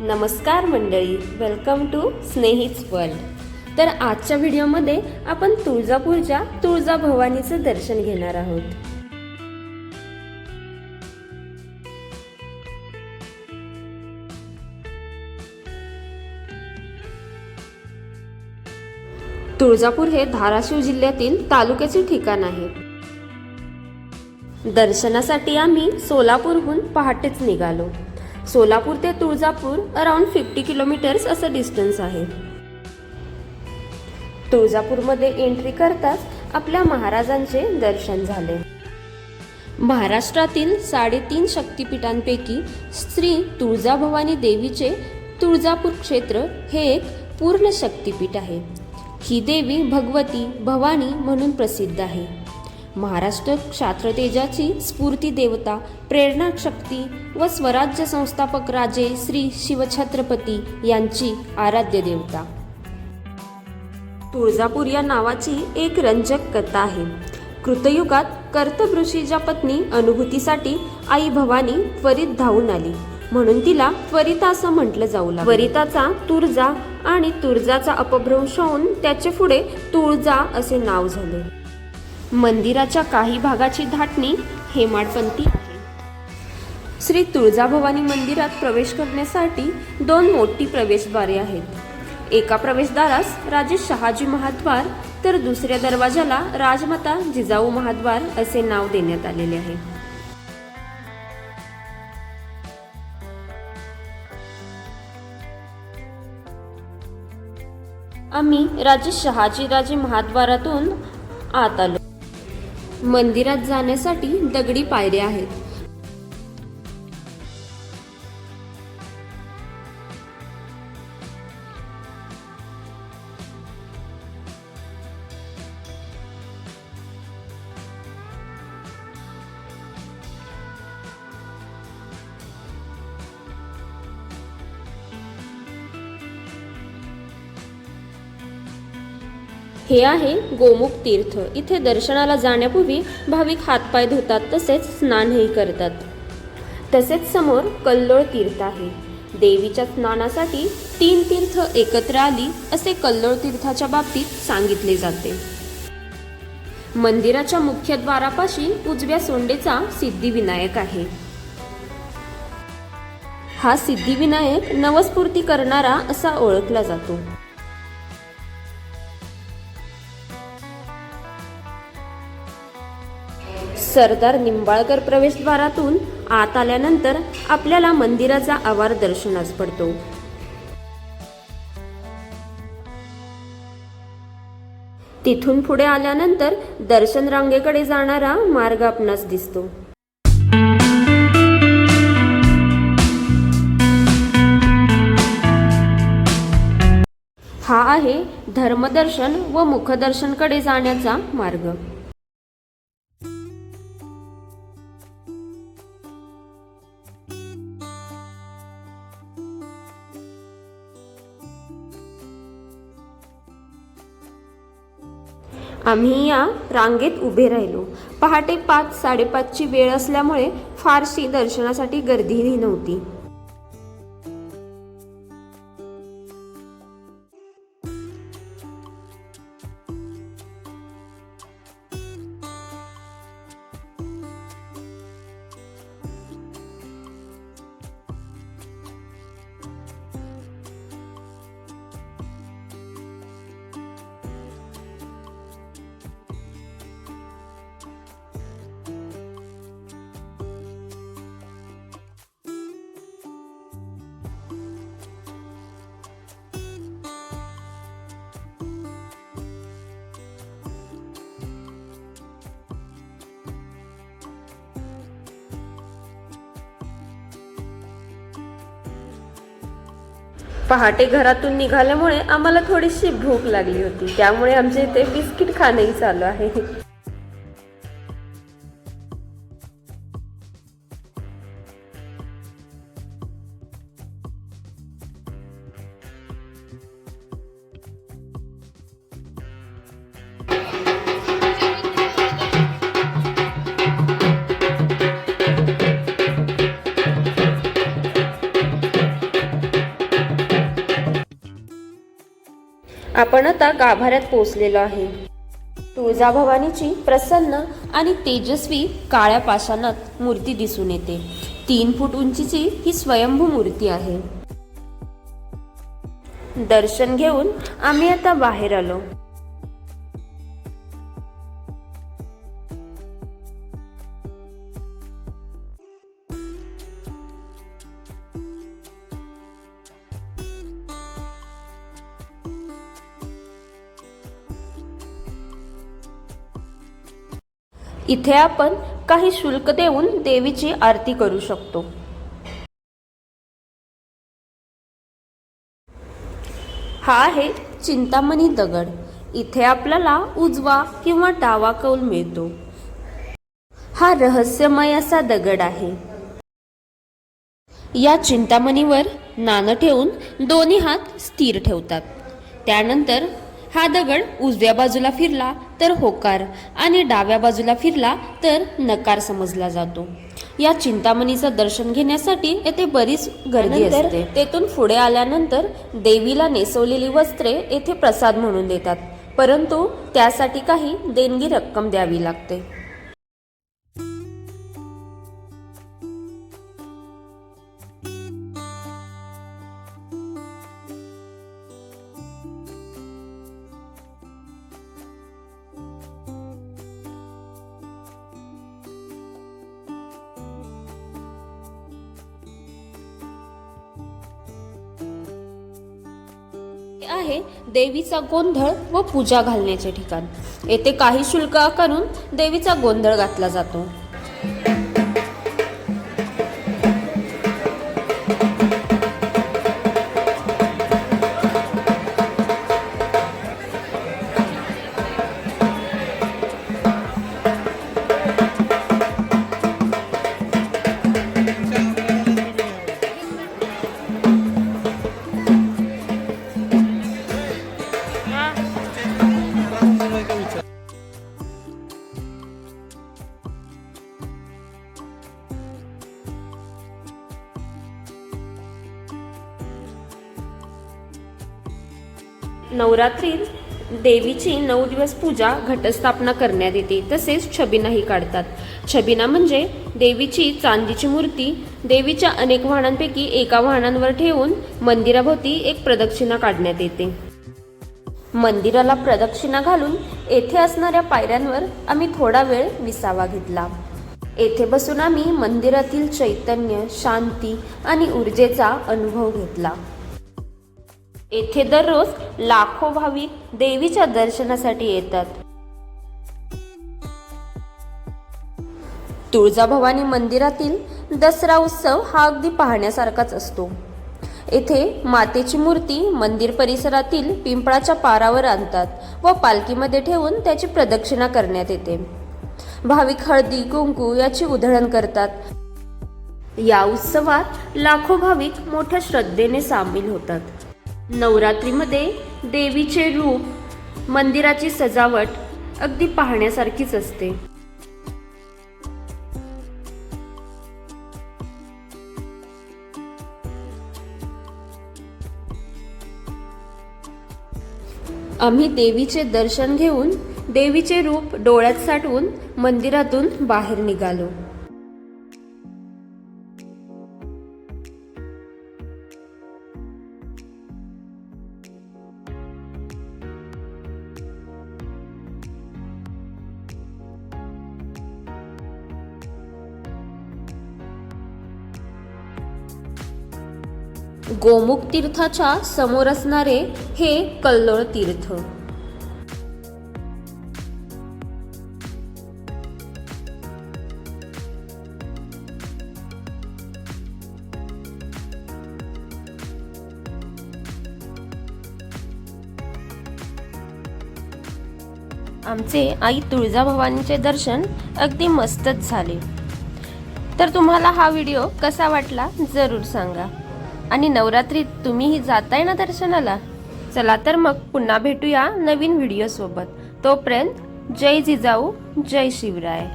नमस्कार मंडळी welcome to स्नेहीच world तर आजच्या व्हिडिओमध्ये आपण तुळजापूरच्या तुळजा भवानीचं दर्शन घेणार आहोत. तुळजापूर हे धाराशिव जिल्ह्यातील तालुक्याचे ठिकाण आहे. दर्शनासाठी आम्ही सोलापूरहून पहाटेच निघालो. सोलापूर ते तुळजापूर अराउंड फिफ्टी किलोमीटर्स असं डिस्टन्स आहे. तुळजापूरमध्ये एंट्री करताच आपल्या महाराजांचे दर्शन झाले. महाराष्ट्रातील साडेतीन शक्तिपीठांपैकी श्री तुळजाभवानी देवीचे तुळजापूर क्षेत्र हे एक पूर्ण शक्तिपीठ आहे. ही देवी भगवती भवानी म्हणून प्रसिद्ध आहे. महाराष्ट्र क्षात्रतेजाची स्फूर्ती देवता प्रेरणा शक्ती व स्वराज्य संस्थापक राजे श्री शिवछत्रपती यांची आराध्य देवता. तुळजापूर या नावाची एक रंजक कथा आहे. कृतयुगात कर्तऋषीच्या पत्नी अनुभूतीसाठी आई भवानी त्वरित धावून आली. म्हणून तिला त्वरिता असं म्हटलं जाऊ लागलं. त्वरिताचा तुळजा आणि तुळजाचा अपभ्रंश होऊन त्याचे पुढे तुळजा असे नाव झाले. मंदिराच्या काही भागाची धाटणी हेमाडपंथी आहे. श्री तुळजाभवानी मंदिरात प्रवेश करण्यासाठी दोन मोठी प्रवेशद्वारे आहेत. एका प्रवेशद्वारास राजे शहाजी महाद्वार तर दुसऱ्या दरवाजाला राजमाता जिजाऊ महाद्वार असे नाव देण्यात आलेले आहे. आम्ही राजे शहाजीराजे महाद्वारातून आत आलो. मंदिरात जाण्यासाठी दगडी पायऱ्या आहेत. हे आहे गोमुख तीर्थ. इथे दर्शनाला जाण्यापूर्वी भाविक हातपाय धुतात तसेच स्नानही करतात. तसेच समोर कल्लोळ तीर्थ आहे. देवीच्या स्नानासाठी तीन तीर्थ एकत्र आली असे कल्लोळ तीर्थाच्या बाबतीत सांगितले जाते. मंदिराच्या मुख्य द्वारापाशी उजव्या सोंडेचा सिद्धिविनायक आहे. हा सिद्धिविनायक नवस्फूर्ती करणारा असा ओळखला जातो. सरदार निंबाळकर प्रवेशद्वारातून आत आल्यानंतर आपल्याला मंदिराचा आवार दर्शनास पडतो. तिथून पुढे आल्यानंतर दर्शन रांगेकडे जाणारा मार्ग आपणास दिसतो. हा आहे धर्मदर्शन व मुखदर्शनकडे जाण्याचा मार्ग. आम्ही या रांगेत उभे राहिलो. पहाटे पाच साडेपाचची वेळ असल्यामुळे फारशी दर्शनासाठी गर्दीही नव्हती. पहाटे घरातून निघाल्यामुळे आम्हाला थोडीशी भूक लागली होती. त्यामुळे आमच्या इथे बिस्किट खाणंही चालू आहे. आपण आता गाभाऱ्यात पोचलेलो आहे. तुळजाभवानीची प्रसन्न आणि तेजस्वी काळ्या पाषाणात मूर्ती दिसून येते. तीन फूट उंचीची ही स्वयंभू मूर्ती आहे. दर्शन घेऊन आम्ही आता बाहेर आलो. इथे आपण काही शुल्क देऊन देवीची आरती करू शकतो. हा आहे चिंतामणी दगड. इथे आपल्याला उजवा किंवा डावा कौल मिळतो. हा रहस्यमय असा दगड आहे. या चिंतामणीवर नाणं ठेवून दोन्ही हात स्थिर ठेवतात. त्यानंतर हा दगड उजव्या बाजूला फिरला तर होकार आणि डाव्या बाजूला फिरला तर नकार समजला जातो. या चिंतामणीचं दर्शन घेण्यासाठी येथे बरीच गर्दी असते. तेथून पुढे आल्यानंतर देवीला नेसवलेली वस्त्रे येथे प्रसाद म्हणून देतात. परंतु त्यासाठी काही देणगी रक्कम द्यावी लागते. आहे देवीचा गोंधळ व पूजा घालण्याचे ठिकाण. येथे काही शुल्क आकारून देवीचा गोंधळ घातला जातो. नवरात्रीत देवीची नऊ दिवस पूजा घटस्थापना करण्यात येते. तसेच छबिनाही काढतात. छबिना म्हणजे देवीची चांदीची मूर्ती. देवीच्या अनेक वाहनांपैकी एका वाहनांवर ठेवून मंदिराभोवती एक प्रदक्षिणा काढण्यात येते. मंदिराला प्रदक्षिणा घालून येथे असणाऱ्या पायऱ्यांवर आम्ही थोडा वेळ विसावा घेतला. येथे बसून आम्ही मंदिरातील चैतन्य शांती आणि ऊर्जेचा अनुभव घेतला. येथे दररोज लाखो भाविक देवीच्या दर्शनासाठी येतात. तुळजाभवानी मंदिरातील दसरा उत्सव हा अगदी पाहण्यासारखाच असतो. येथे मातेची मूर्ती मंदिर परिसरातील पिंपळाच्या पारावर आणतात व पालखीमध्ये ठेवून त्याची प्रदक्षिणा करण्यात येते. भाविक हळदी कुंकू याची उधळण करतात. या उत्सवात लाखो भाविक मोठ्या श्रद्धेने सामील होतात. नवरात्रीमध्ये देवीचे रूप मंदिराची सजावट अगदी पाहण्यासारखीच असते. आम्ही देवीचे दर्शन घेऊन देवीचे रूप डोळ्यात साठवून मंदिरातून बाहेर निघालो. गोमुख तीर्थाच्या समोर असणारे हे कल्लोळ तीर्थ. आमचे आई तुळजाभवानीचे दर्शन अगदी मस्तच झाले. तर तुम्हाला हा व्हिडिओ कसा वाटला जरूर सांगा. आणि नवरात्रीत तुम्हीही जाताय ना दर्शनाला? चला तर मग पुन्हा भेटूया नवीन व्हिडिओ सोबत. तोपर्यंत जय जिजाऊ जय शिवराय.